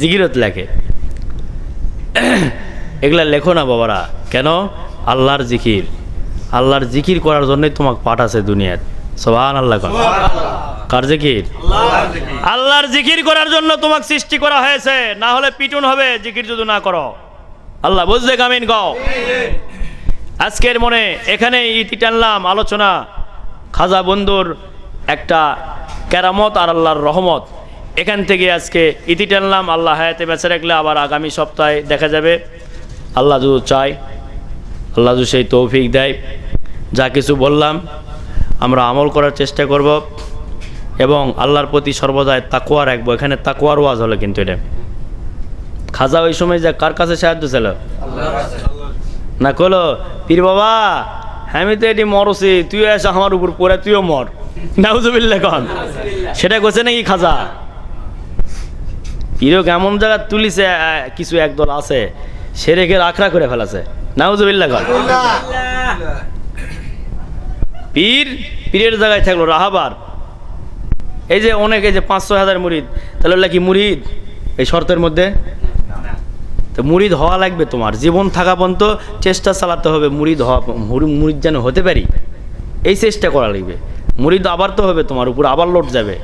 জিকিরত লেখে। এগুলা লেখো না বাবারা। কেন? আল্লাহর জিকির। আল্লাহর জিকির করার জন্যই তোমাকে পাঠাছে দুনিয়াত সোহান আল্লাহ কার জিকির? আল্লাহর জিকির। করার জন্য তোমাকে সৃষ্টি করা হয়েছে। না হলে পিটুন হবে জিকির যদি না করো। আল্লাহ বুঝলে কামিন গাও আজকের মনে এখানে ইতি টানলাম। আলোচনা খাজা বন্ধুর একটা কেরামত আর আল্লাহর রহমত। এখান থেকে আজকে ইতি টানলাম, আল্লাহ হায়াতে বেঁচে রাখলে আবার আগামী সপ্তাহে দেখা যাবে। আল্লাহ যদি চায়, আল্লাহ যদি সেই তৌফিক দেয়। যা কিছু বললাম, আমরা আমল করার চেষ্টা করব এবং আল্লাহর প্রতি সর্বদাই তাকুয়া রাখব। এখানে তাকুয়ার ওয়াজ হলো কিন্তু এটা। খাজা ওই সময় যে কার কাছে সাহায্য ছিল না কলো পীর বাবা, আমি তো এটি মরছি তুই এস আমার উপর পড়ে, তুইও মর। নাউজুবিল্লা কন। সেটা করছে নাকি খাজা? পীরও এমন জায়গা তুলিছে কিছু একদল আছে সে রেখে আখড়া করে ফেলাছে। নাউজুবিল্লা কন পীর, পীরের জায়গায় থাকল রাহাবার। এই যে অনেক, এই যে পাঁচশো হাজার মুরিদ, তাহলে ওগুলা কি মুরিদ? এই শর্তের মধ্যে? তো মুরিদ হওয়া লাগবে তোমার। জীবন থাকা পর্যন্ত চেষ্টা চালাতে হবে, মুরিদ হওয়া, মুরি- মুরিদ যেন হতে পারি। এই চেষ্টা করা লাগবে। মুরিদ আবার তো হবে তোমার উপর, আবার লোট যাবে।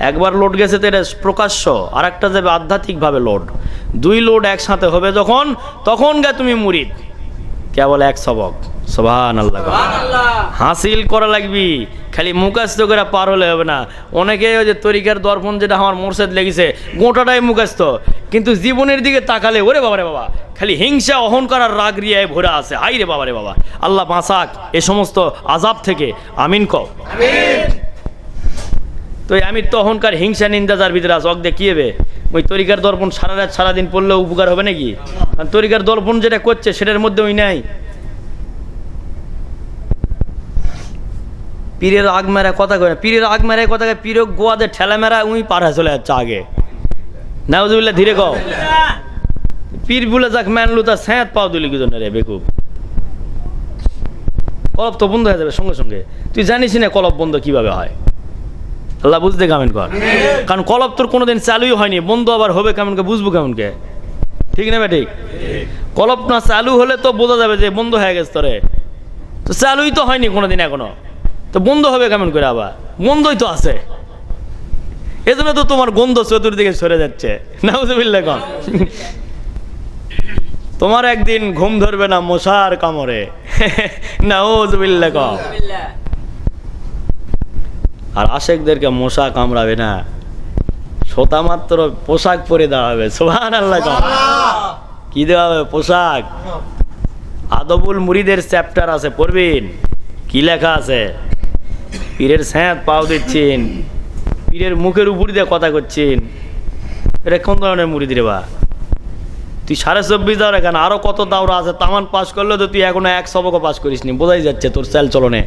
একবার লোড গেছে তো এটা প্রকাশ্য আর একটা যাবে আধ্যাত্মিকভাবে লোড। দুই লোড একসাথে হবে যখন তখন গে তুমি মুরিদ। কেবল এক সবক। সোভান আল্লাহ হাসিল করা লাগবি। খালি মুখাস্ত করে পার হলে হবে না। অনেকে ওই যে তরিকার দর্পণ যেটা আমার মোরশেদ লেগেছে গোটাটাই মুখাস্ত কিন্তু জীবনের দিকে তাকালে ওরে বাবারে বাবা খালি হিংসা অহংকার আর রাগ রিয়ায় ভরা আছে। হাই রে বাবারে বাবা। আল্লাহ বাঁচাক এ সমস্ত আজাব থেকে। আমিন ক তো আমি তো অহংকার হিংসা নিন্দা যার ভিতরে আছে, অক হবে? ওই তরিকার দর্পণ সারা রাত, সারাদিন পড়লেও উপকার হবে নাকি? আর তরিকার দর্পণ যেটা করছে, সেটার মধ্যে ওই নাই। পীরের আগ মেরা কথা কয় পীরের আগ মেরায় কথা কয় পীর গোয়াদের ঠেলা মেরা উই হয়ে চলে যাচ্ছে আগে। নাউজুবিল্লাহ, ধীরে কও। পীর বলে যাক ম্যানলু তা স্যাঁত পাও দিলি কি জন্য রে বেকুব? কলপ তো বন্ধ হয়ে যাবে সঙ্গে সঙ্গে। তুই জানিস না কলপ বন্ধ কীভাবে হয়? আল্লাহ বুঝতে কেমন কর। কারণ কলপ তোর কোনোদিন চালুই হয়নি বন্ধু আবার হবে কেমনকে বুঝব কেমনকে। ঠিক না ঠিক কলপ না চালু হলে তো বোঝা যাবে যে বন্ধ হয়ে গেছে তোরে। তো চালুই তো হয়নি কোনোদিন এখনও। তো বন্ধ হবে কেমন করে আবার? বন্ধই তো আছে। এজন্য তো তোমার গন্ধ চতুর্দিকে সরে যাচ্ছে। না নাউজুবিল্লাহ কন তোমার একদিন ঘুম ধরবে না মশার কামড়ে। নাউজুবিল্লাহ কন আর আশেকদেরকে মশা কামড়াবে না। সোতা মাত্র পোশাক পরে দেওয়া হবে সোহান আল্লাহ। কি দেওয়া হবে পোশাক? আদবুল মুড়িদের চ্যাপ্টার আছে পড়বেন। কি লেখা আছে? পীরের স্যাঁত পাও দিচ্ছেন পীরের মুখের উপর দিয়ে কথা করছেন। এটা কোন ধরনের মুড়ি রে বা? তুই সাড়ে চব্বিশ দাও কেন? আরও কত দাওরা আছে? তামান পাশ করলে তো তুই এখনও এক সবকও পাস করিস নি বোঝাই যাচ্ছে তোর চাল চলনে।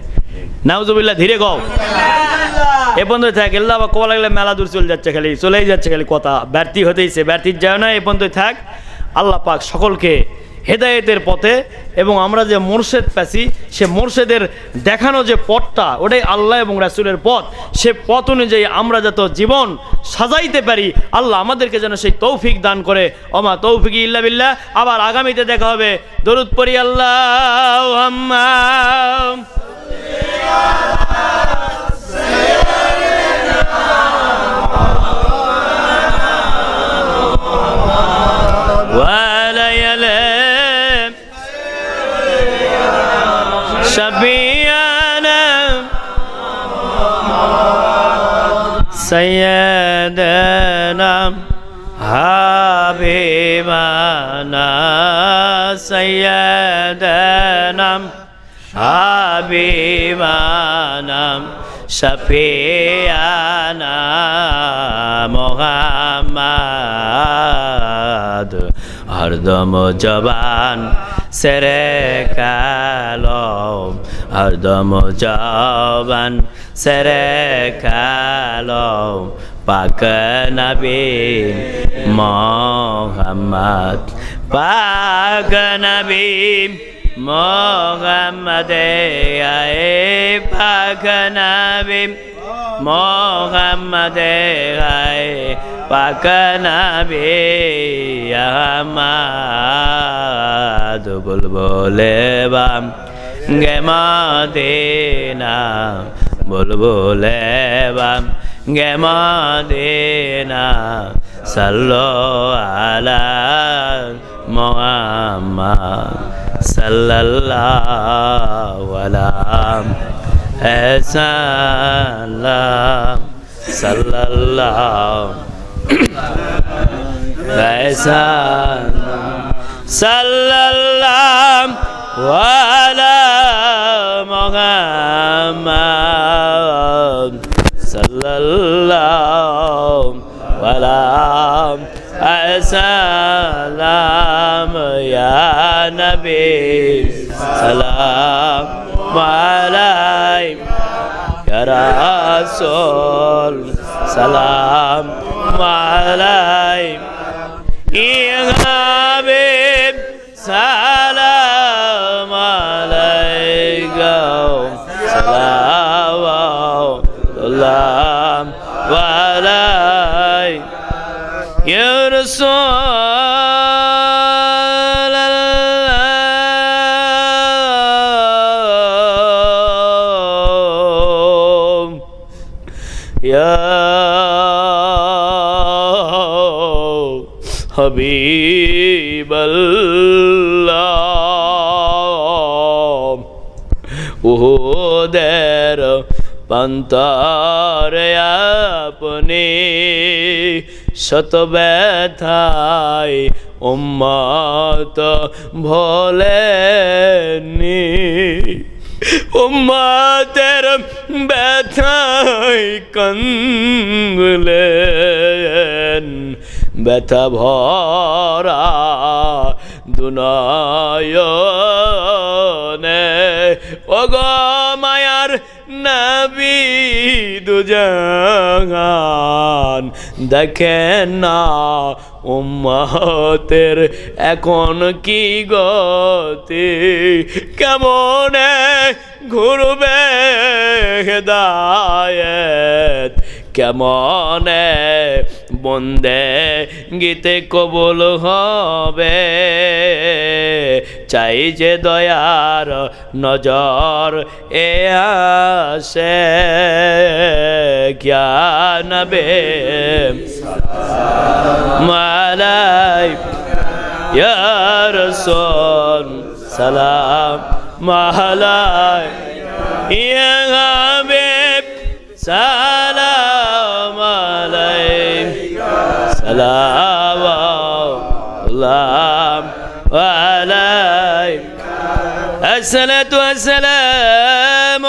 নাউজুবিল্লাহ ধীরে কও। এ পর্যন্ত থাক, এল্লা বা কোয়া লাগলে মেলা দূর চলে যাচ্ছে খালি, চলেই যাচ্ছে খালি কথা। ব্যর্থী হতেইছে ব্যর্থীর যায় না, এ পর্যন্ত থাক। আল্লাহ পাক সকলকে হেদায়েতের পথে এবং আমরা যে মোর্শেদ পেছি সে মোর্শেদের দেখানো যে পথটা, ওটাই আল্লাহ এবং রাসুলের পথ। সে পথ অনুযায়ী আমরা যত জীবন সাজাইতে পারি, আল্লাহ আমাদেরকে যেন সেই তৌফিক দান করে। অমা তৌফিক ইল্লা বিল্লাহ। আবার আগামীতে দেখা হবে। দরুদ পরি আল্লাহ سيدنا حبيبنا سيدنا حبيبنا شفيعنا محمد হরদম জবান সেরে কালম হরদম জবান সেরে কালম পাক নবী মোহাম্মদ। পাক নবী মোহাম্মদ আয়ে পাক নবী মোহাম্মদ আয়ে পাক নবী আহমদ। বুলবুলে বাম। গে মদিনা বুলবুলে বাম। গে মদিনা সাল্লো আলা মোহাম্মদ সাল্লাল্লাহু আলা সাল্লাম সাল্লাল্লাহু সাল্লাল্লাহু وعلى محمد صلى الله وعلى السلام يا نبي سلام عليك يا رسول سلام عليك يا حبيب سلام حبيب الله উহুদের পান্তরে আপনি শত ব্যথায় উম্মত ভোলেনি উম্মতের ব্যথায় কঙ্গুলেন ব্যথা ভরা দুনয়নে। ওগ মায়ার নবী দুজান দেখেন না উম্মতের এখন কি গতি, কেমনে ঘুরবে হেদায়েত, কেমনে বন্দে, গীতে কবল হবে। চাই যে দয়ার নজর এ আসে জ্ঞানবে মালাই। সন সালাম মালাই। ইয়া সা الله عليك. الصلاة والسلام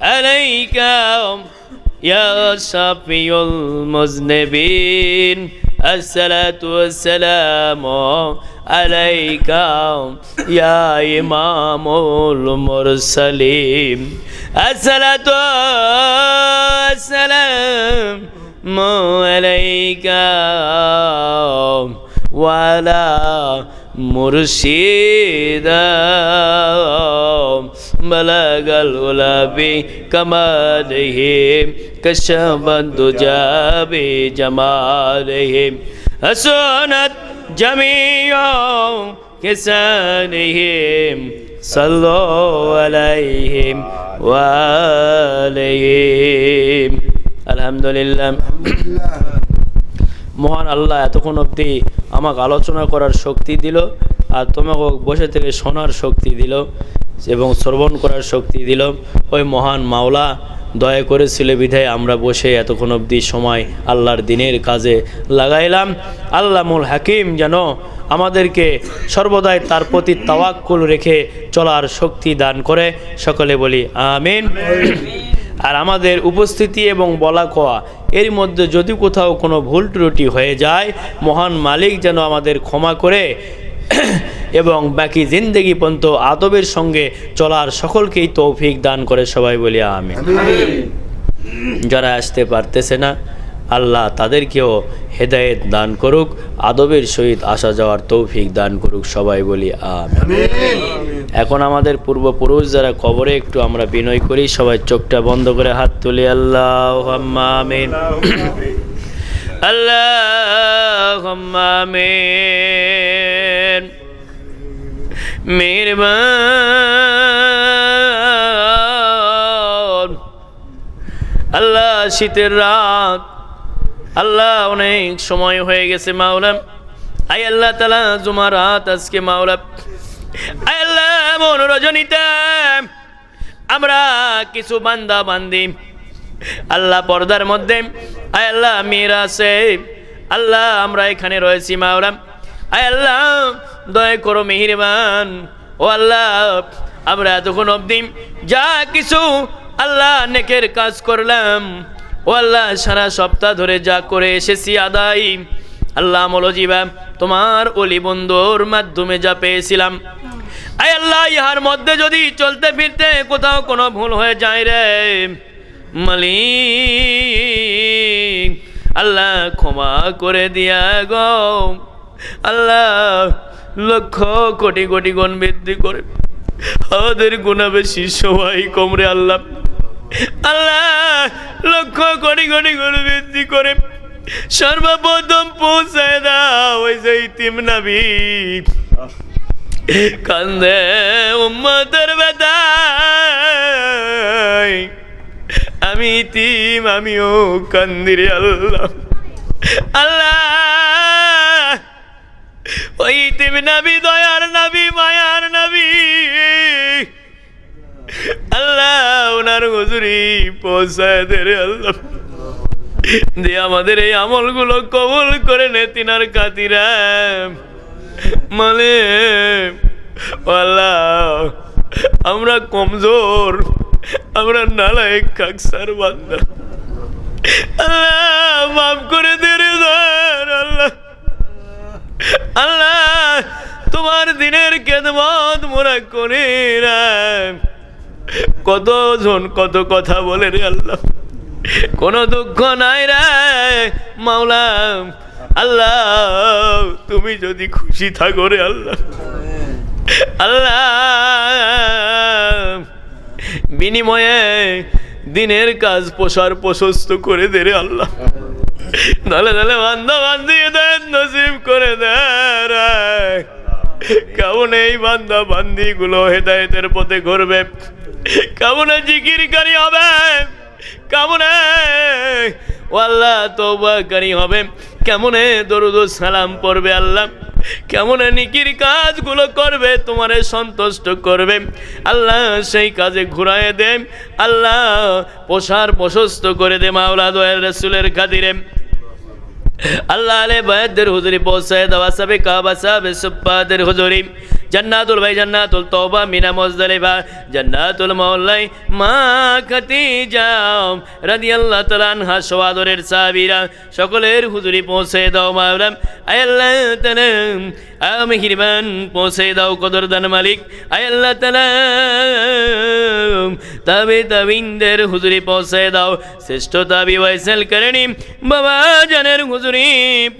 عليك يا شفيع المذنبين. الصلاة والسلام عليك يا إمام المرسلين. الصلاة والسلام عليك وعلى مرشد بلغ الأولى بكماله كشف الدجى بجماله حسنت جميع كسانهم صلوا عليهم وآلهم আলহামদুলিল্লাহ। মহান আল্লাহ এতক্ষণ অবধি আমাকে আলোচনা করার শক্তি দিল আর তোমাকে বসে থেকে শোনার শক্তি দিল এবং শ্রবণ করার শক্তি দিল। ওই মহান মাওলা, দয়া করেছিল বিধায় আমরা বসে এতক্ষণ অবধি সময় আল্লাহর দিনের কাজে লাগাইলাম। আল্লামুল হাকিম যেন আমাদেরকে সর্বদাই তার প্রতি তাওয়াক্কুল রেখে চলার শক্তি দান করে। সকলে বলি, আমিন। আর আমাদের উপস্থিতি এবং বলা কোয়া এর মধ্যে যদি কোথাও কোনো ভুল ত্রুটি হয়ে যায় মহান মালিক যেন আমাদের ক্ষমা করে এবং বাকি জিন্দগি পর্যন্ত আদবের সঙ্গে চলার সকলকেই তৌফিক দান করে সবাই বলিয়া আমি যারা আসতে পারতেছে না আল্লাহ তাদেরকেও হেদায়েত দান করুক আদবের সহিত আসা যাওয়ার তৌফিক দান করুক সবাই বলি এখন আমাদের পূর্বপুরুষ যারা কবরে একটু আমরা বিনয় করি সবাই চোখটা বন্ধ করে হাত তুলি আল্লাহ আল্লাহ আমিন। আল্লাহ শীতের রাত আল্লাহ অনেক সময় হয়ে গেছে মাওলা। আই আল্লাহ তালা জুমার রাত আজকে মাওলা। আই আল্লাহ মন রজনীতে আমরা কিছু বান্দা বান্দি। আল্লাহ পর্দার মধ্যে। আয় আল্লাহ মেয়েরা আছে। আল্লাহ আমরা এখানে রয়েছি মাওলা। আয় আল্লাহ দয়া করো মেহিরবান। ও আল্লাহ আমরা এতক্ষণ অবধি যা কিছু আল্লাহ নেকের কাজ করলাম। ও আল্লাহ, সারা সপ্তাহ ধরে যা করে এসেছি আদাই আল্লাহ মলজিবা তোমার অলি বন্ধুর মাধ্যমে যা পেয়েছিলাম। আয় আল্লাহ, ইহার মধ্যে যদি চলতে ফিরতে কোথাও কোনো ভুল হয়ে যায় রে। মালিক, আল্লাহ ক্ষমা করে দিয়া গো। আল্লাহ লক্ষ কোটি কোটি গুণ বৃদ্ধি করে। আমাদের গুণা বেশি, সবাই কমরে আল্লাহ। আল্লাহ, লক্ষ কোটি কোটি গুণ বৃদ্ধি করে সর্বপ্রথম পৌঁছায় দাও ওই যে ইতিম নাবি। কান্দে উম্মতের বেদায় আমি তিম আমিও কান্দিরে আল্লাহ। আল্লাহ, ওই তিম নাবি, দয়ার নাবি, মায়ার নাবি। আল্লাহ ওনার হুজুরি পৌঁছায় দে আল্লাহ। দিয়ে আমাদের এই আমলগুলো কবুল করে নে তিনার কাতিরা মানে আল্লাহ, আমরা কমজোর, আমরা নালায়ক কাকসার বান্দা। আল্লাহ, মাফ করে দে রে আল্লাহ। আল্লাহ, তোমার দিনের কেদমত মোরা করে রা কতজন কত কথা বলে রে আল্লাহ? কোনো দুঃখ নাই রে মাওলা। আল্লাহ, তুমি যদি খুশি থাকো রে আল্লাহ। আল্লাহ, বিনিময়ে দিনের কাজ প্রসার প্রশস্ত করে দে রে আল্লাহ। দলে দলে বান্ধা বান্ধিয়ে দেন, নসিব করে দে রে। কেমন এই বান্ধা বান্দি গুলো হেদায়তের পথে ঘুরবে। কেমন জিকিরকারী হবে? কেমন? আল্লাহ তৌবাকারী হবে। কেমনে দরুদ সালাম পড়বে আল্লাহ? কেমন নিকির কাজগুলো করবে, তোমারে সন্তুষ্ট করবে? আল্লাহ সেই কাজে ঘুরায় দে। আল্লাহ প্রসার প্রশস্ত করে দে মাওলা দয়াল রসুলের খাতিরে। আল্লাহ আলে বায়দের হুজুরি পৌঁছায় দেওয়া সাবে কাবা সাবে সুব্বাদের হুজুরি। জান্নাতুল ভাই, জান্নাতুল তওবা মিনা মুজদালিফা, জান্নাতুল মাওলাই মা খাদিজা রাদিয়াল্লাহু তাআলা আনহা সওয়াদরের সাহাবীরা সকলের হুজুরি পৌঁছে দাও মাওলাম আয় আল্লাহ তাআলা আমি পৌঁছে দাও কদরদান মালিক। আয় আল্লাহ তবে তবিন্দের হুজুরি পৌঁছে দাও। শ্রেষ্ঠ তাবি ওয়াইসাল করণী বাবা জানের হুজুরি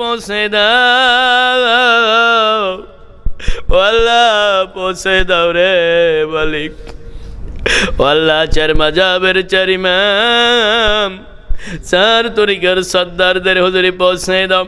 পৌঁছে দাও। আল্লাহ পৌঁছে দাও রে মালিক। আল্লাহ চার মাজাবের চার ইমাম। চার তরিকার সর্দারদের হুজুরি পৌঁছে দাও।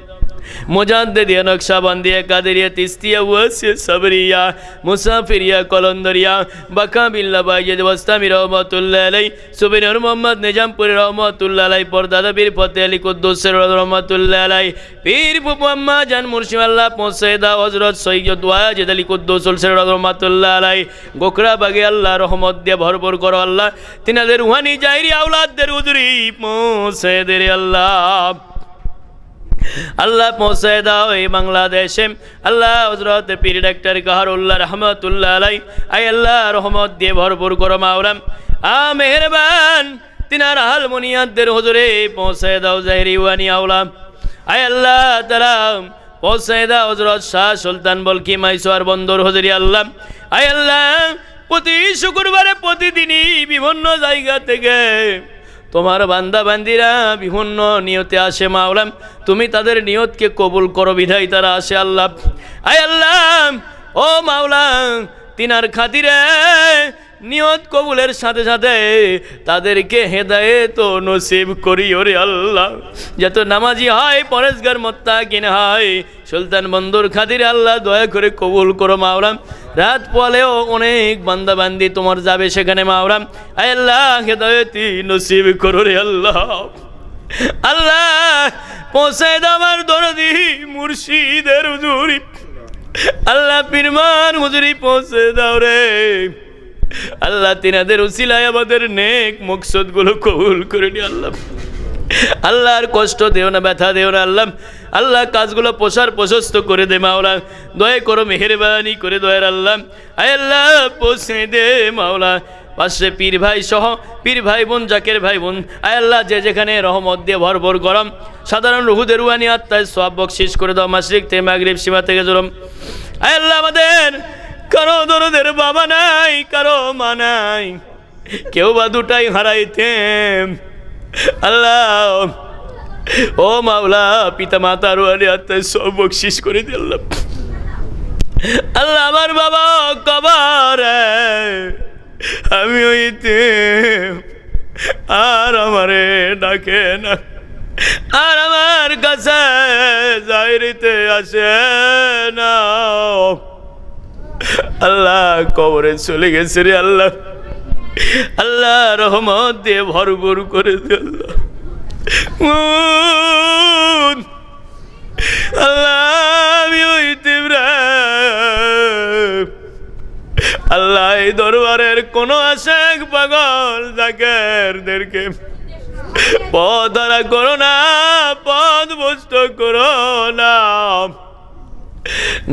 মুজাদ্দিদিয়া নকশাবন্দিয়া কাদেরিয়া তিস্তিয়া ওয়াসিয়া সাবরিয়া মুসাফিরিয়া কলন্দরিয়া বাকা বিল্লা বাইজিদ ওয়াস্তামি রহমাতুল্লাহ আলাই সুবিনুর মোহাম্মদ নিজামপুরি রহমাতুল্লাহ আলাই পরদাদা পীর ফতে আলী কুদ্দুসের রহমাতুল্লাহ আলাই পীর মুহাম্মা জান মুর্শিদাল্লাহ পৌঁছে দা হজরত সৈয়দ ওয়াজিদ আলী কুদ্দুসুল সের রহমাতুল্লাহ আলাই গোকরা বাগে আল্লাহ রহমত দিয়ে ভরপুর করো আল্লাহ তিনাদের রুহানি জাইরি আউলাদদের উদরি পৌঁছে দে রে আল্লাহ আল্লাহ পৌঁছে দাও এই বাংলাদেশে। আল্লাহ হজরত পীর ডাক্তার কাহারুল্লাহ রহমতুল্লাহ আলাই। আই আল্লাহ রহমত দিয়ে ভরপুর করো মাওলাম আ মেহরবান তিনার হালমনিয়াদের হজরে পৌঁছে দাও জাহিরি ওয়ানি আওলাম আয় আল্লাহ তারা পৌঁছে দাও হজরত শাহ সুলতান বলকি মাইসোয়ার বন্দর হজরি আল্লাহ। আয় আল্লাহ প্রতি শুক্রবারে প্রতিদিনই বিভিন্ন জায়গা থেকে তোমার বান্দা বান্দিরা বিভিন্ন নিয়তে আসে মাওলাম। তুমি তাদের নিয়তকে কবুল করো বিধাই তারা আসে আল্লাহ। আয় আল্লাহ, ও মাওলাম, তিনার খাতিরে নিয়ত কবুলের সাথে সাথে তাদেরকে হেদায়েত নসিব করি ওরে আল্লাহ। যত নামাজি হয়, পরেশগার মত্তা কিনে হয়, সুলতান বন্দর খাদির আল্লাহ দয়া করে কবুল করো মাওলাম। রাত পলেও অনেক বান্দা বান্দি তোমার যাবে সেখানে মাওরাম আল্লাহ, হেদায়তি নসিব করো রে আল্লাহ। আল্লাহ, পৌঁছে আমার দরদি মুর্শিদের হুজুরি। আল্লাহ, পীরমান হুজুরি, পৌঁছে দাও রে। আল্লাহ, তিনাদের উসিলায় আমাদের নেক মকসদগুলো কবুল করে নি আল্লাহ। আল্লাহর কষ্ট দেও না, ব্যথা দেও না, আল্লাহ। আল্লাহ কাজগুলো প্রসার প্রশস্ত করে দে, মাওলা। দয়া করো, মেহরবানি করে দয়ার আল্লাহ। আয় আল্লাহ, পৌঁছে দে, মাওলা। পাশে পীর ভাই সহ, পীর ভাই বোন, জাকের ভাই বোন। আয় আল্লাহ, যে যেখানে রহমত দিয়ে ভরভর গরম। সাধারণ রুহুদের রুয়ানি আত্মায় সব বকশিস করে দাও, মাসরিক থেকে মাগরিব সীমা থেকে জরম আয় আল্লাহ, আমাদের কারও দরদের বাবা নাই, কারও মা নাই। কেউ বা দুটাই হারাইতেম। আল্লাহ। ও মাওলা পিতা মাতা রুয়ানি আত্মায় সব বকশিস করে দিয়ে আল্লাহ, আমার বাবা কবার। আমি হইতে আর আমারে ডাকে না। আর আমার কাছে যাইরিতে আসে না। আল্লাহ, কবরে চলে গেছে রে আল্লাহ। আল্লাহ রহমত দিয়ে ভরপুর করে আল্লাহ। আল্লাহ, আমি হইতে আল্লাহ, এই দরবারের কোন আশেক পাগল জাকেরদেরকে পথ ধরা করো না, পথ বস্ত করো না।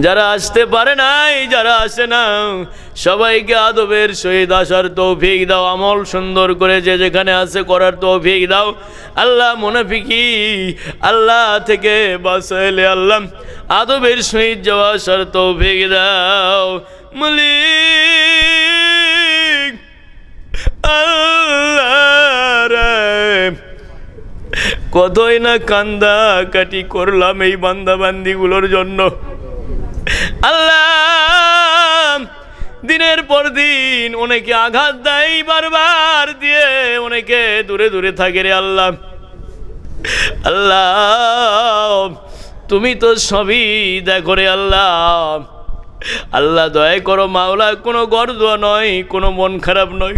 যারা আসতে পারে নাই, যারা আসে না, সবাইকে আদবের সহিত আসার তৌফিক দাও, আমল সুন্দর করে যে যেখানে আছে করার তৌফিক দাও। আল্লাহ মুনাফিকি, আল্লাহ থেকে বাসাইলে আল্লাহ আদবের সহিত যাওয়া আসার তৌফিক দাও। আল্লাহ কতই না কান্দা কাটি করলাম এই বান্দা বান্দিগুলোর জন্য। আল্লাহ, দিনের পর দিন অনেকে আঘাত দেয়, বারবার দিয়ে অনেকে দূরে দূরে থাকে রে আল্লাহ। আল্লাহ, তুমি তো সবই দেখো রে আল্লাহ। আল্লাহ, দয়া করো মাওলা, কোনো গর্দ নয়, কোনো মন খারাপ নয়।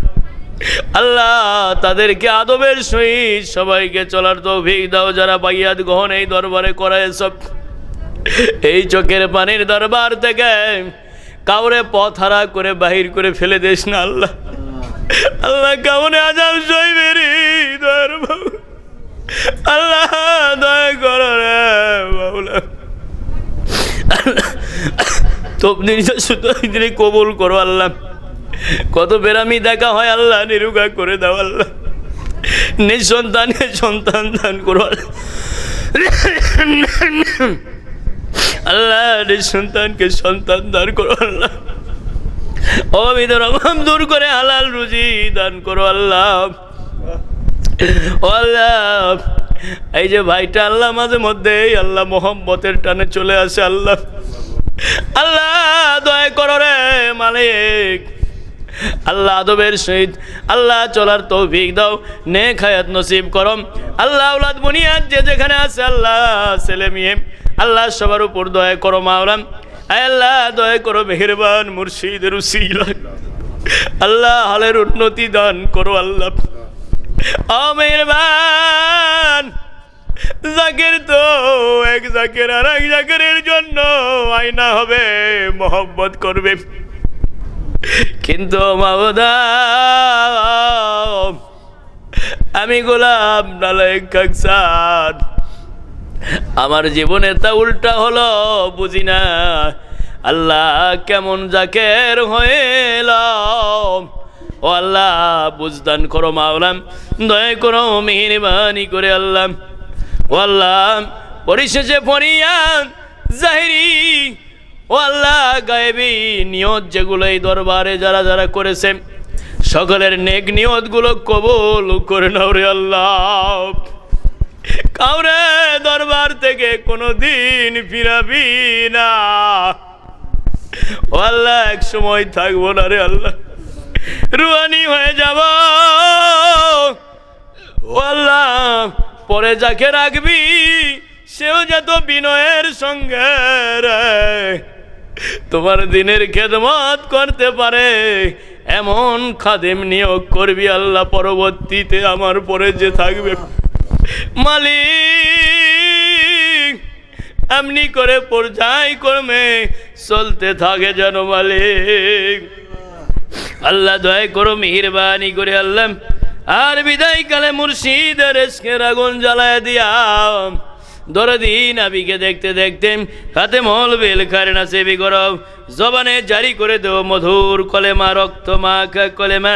আল্লাহ, তাদেরকে আদবের সহিত সবাইকে চলার তো দাও, যারা বাইয়াত গ্রহণ এই দরবারে করা এসব এই চোখের পানির দরবার থেকে কাউরে পথ হারা করে বাহির করে ফেলে দিস না আল্লাহ আল্লাহ কেমনে আজাম সইবে রে দয়ার বাবু। আল্লাহ দয়া করো রে বাবুলা তিনি কবুল করো আল্লাহ কত বেরামি দেখা হয় আল্লাহ, নিরুগা করে দাও আল্লাহ নিঃসন্তানকে সন্তান দান করো আল্লাহ। আল্লাহ নিঃসন্তানকে সন্তান দান করো, আল্লাহ। অবিধ রকম দূর করে হালাল রুজি দান করো, আল্লাহ। আল্লাহ, এই যে ভাইটা আল্লাহ মাঝে মধ্যেই আল্লাহ মোহাম্মতের টানে চলে আসে, আল্লাহ। আল্লাহ, দয়া করো রে মালিক। আল্লাহ আদবের সহিত আল্লাহ চলার তৌফিক দাও নে খায়াত নসিব করম আল্লাহ আউলাদ বুনিয়াদ যে যেখানে আছে, আল্লাহ, ছেলে মেয়ে আল্লাহ সবার উপর দয়া করো মাওলাম আল্লাহ, দয়া করো মেহেরবান মুর্শিদের আল্লাহ হালের উন্নতি দান করো আল্লাহ। ও মেহেরবান, জাকের তো এক জাকের আর এক জাকেরের জন্য আয়না হবে, মোহব্বত করবে। কিন্তু আমি গোলাম নালায় কাকসান আমার জীবনে তা উল্টা হলো, বুঝি না। আল্লাহ কেমন জাকের হইলাম ও আল্লাহ, বুঝদান করো মাওলাম, দয়া করো মেহরবানি করে আল্লাহ। ও আল্লাহ, পরিশেষে ফরিয়ান জাহিরি। ও আল্লাহ, গায়েবী নিয়ত যেগুলো এই দরবারে যারা যারা করেছে, সকলের নেক নিয়তগুলো কবুল করে নাও রে আল্লাহ। কাউরে দরবার থেকে কোনো দিন ফিরাবি না। আল্লাহ, এক সময় থাকব না রে আল্লাহ। রুয়ানি হয়ে যাব। আল্লাহ, পরে যাকে রাখবি, সেও যত বিনয়ের সঙ্গে তোমার দিনের খেদমত করতে পারে, এমন খাদেম নিয়োগ করবি আল্লাহ, পরবর্তীতে আমার পরে যে থাকবে। মালিক, এমনি করে পর্যায় কর্মে চলতে থাকে যেন মালিক। আল্লাহ দয়া করো, মেহরবানি করে আল্লাহ, আর বিদায় কালে মুর্শিদের আগুন জ্বালায় দিয়া দরদি নাবিকে দেখতে দেখতে হাতে মল বেল খারে সেবি করব জবানে জারি করে দেও মধুর কলেমা, রক্ত মাখা কলেমা।